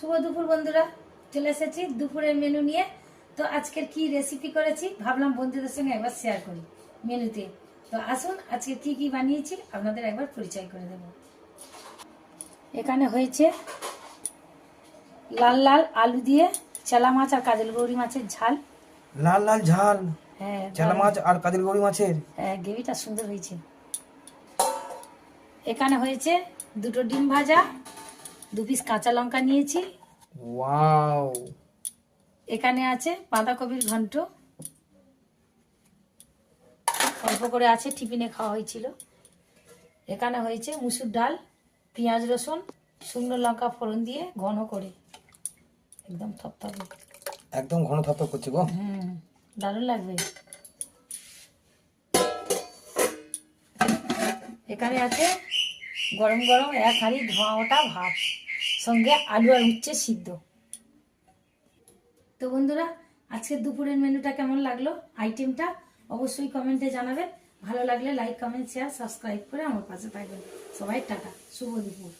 শুভ দুপুর বন্ধুরা চলে এসেছি দুপুরের মেনু নিয়ে। তো আজকের কি রেসিপি করেছি ভাবলাম বন্ধুদের সঙ্গে একবার শেয়ার করি মেনুতে তো। আসুন আজকে কি কি বানিয়েছি আপনাদের একবার পরিচয় করে দেব। এখানে হয়েছে লাল লাল আলু দিয়ে চেলা মাছ আর কাজল গৌরি মাছের ঝাল। লাল লাল ঝাল? হ্যাঁ চেলা মাছ আর কাজল গৌরি মাছের? হ্যাঁ গ্রেভিটা সুন্দর হয়েছে। এখানে হয়েছে দুটো ডিম ভাজা দু পিস কাঁচা লঙ্কা নিয়েছি। ওয়াও এখানে আছে বাঁধাকপির ঘন্ট। অল্প করে আছে টিফিনে খাওয়া হয়েছিল। এখানে হয়েছে মুসুর ডাল পেঁয়াজ রসুন শুকনো লঙ্কা ফোড়ন দিয়ে ঘন করে। একদম থপথপে। একদম ঘন থপ করছে গো। হুম দারুণ লাগবে। এখানে আছে গরম গরম এক হাঁড়ি ধোঁয়া ওটা ভাত। সঙ্গে আলু আর উচ্ছে সিদ্ধ। তো বন্ধুরা আজকে দুপুরের মেনুটা কেমন লাগল? আইটেমটা অবশ্যই কমেন্টে জানাবেন। ভালো লাগলে লাইক, কমেন্ট শেয়ার সাবস্ক্রাইব করে আমার পাশে থাকবেন। সবাই টাটা, শুভ দুপুর।